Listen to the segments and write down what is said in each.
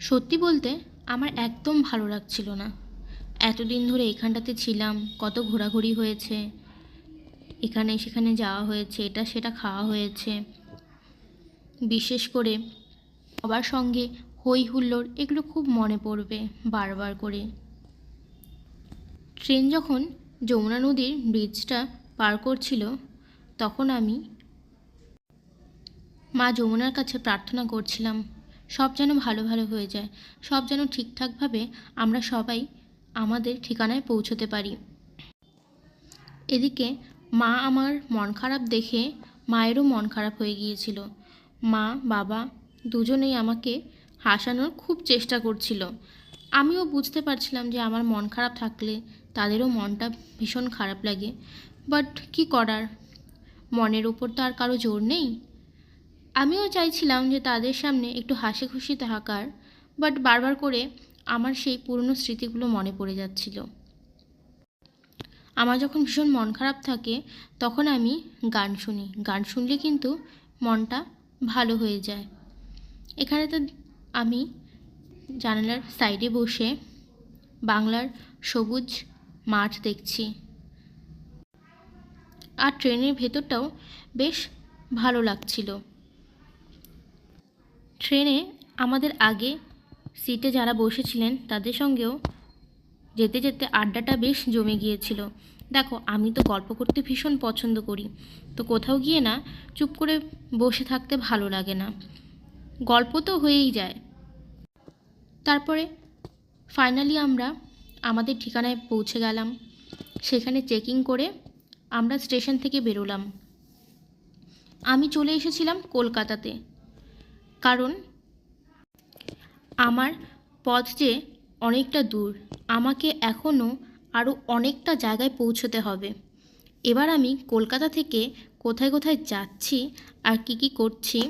সত্যি বলতে আমার একদম ভালো লাগছিল না। এতদিন ধরে এখানটাতে ছিলাম, কত ঘোরাঘুরি হয়েছে, এখানে সেখানে যাওয়া হয়েছে, এটা সেটা খাওয়া হয়েছে। বিশেষ করে সবার সঙ্গে হই হুল্লোড় এগুলো খুব মনে পড়বে বারবার করে। ট্রেন যখন যমুনা নদীর ব্রিজটা পার করছিল, তখন আমি মা যমুনার কাছে প্রার্থনা করছিলাম সব যেন ভালো ভালো হয়ে যায়। সব যেন ঠিকঠাকভাবে আমরা সবাই আমাদের ঠিকানায় পৌঁছতে পারি। এদিকে মা আমার মন খারাপ দেখে মায়েরও মন খারাপ হয়ে গিয়েছিল। মা, বাবা দুজনেই আমাকে হাসানোর খুব চেষ্টা করছিল। আমিও বুঝতে পারছিলাম যে আমার মন খারাপ থাকলে তাদেরও মনটা ভীষণ খারাপ লাগে। বাট কি করার? মনের ওপর তো আর কারও জোর নেই। আমিও চাইছিলাম যে তাদের সামনে একটু হাসি খুশি থাকার বাট বারবার করে আমার সেই পুরনো স্মৃতিগুলো মনে পড়ে যাচ্ছিল। আমার যখন ভীষণ মন খারাপ থাকে, তখন আমি গান শুনি। গান শুনলে কিন্তু মনটা ভালো হয়ে যায়। এখানে তো আমি জানালার সাইডে বসে বাংলার সবুজ মাঠ দেখছি। আর ট্রেনের ভেতরটাও বেশ ভালো লাগছিল। ট্রেনে আমাদের আগে সিটে যারা বসেছিলেন তাদের সঙ্গেও যেতে যেতে আড্ডাটা বেশ জমে গিয়েছিল। দেখো, আমি তো গল্প করতে ভীষণ পছন্দ করি। তো কোথাও গিয়ে না চুপ করে বসে থাকতে ভালো লাগে না। গল্প তো হয়েই যায়। তারপরে ফাইনালি আমরা আমাদের ঠিকানায় পৌঁছে গেলাম। সেখানে চেকিং করে আমরা স্টেশন থেকে বেরোলাম। আমি চলে এসেছিলাম কলকাতাতে। কারণ আমার পথ যে অনেকটা দূর, আমাকে এখনও আরও অনেকটা জায়গায় পৌঁছতে হবে। এবার আমি কলকাতা থেকে কোথায় কোথায় যাচ্ছি আর কি কি করছি,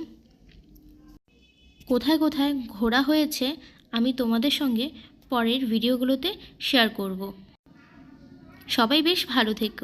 কোথায় কোথায় ঘোরা হয়েছে, আমি তোমাদের সঙ্গে পরের ভিডিওগুলোতে শেয়ার করব। সবাই বেশ ভালো থেকো।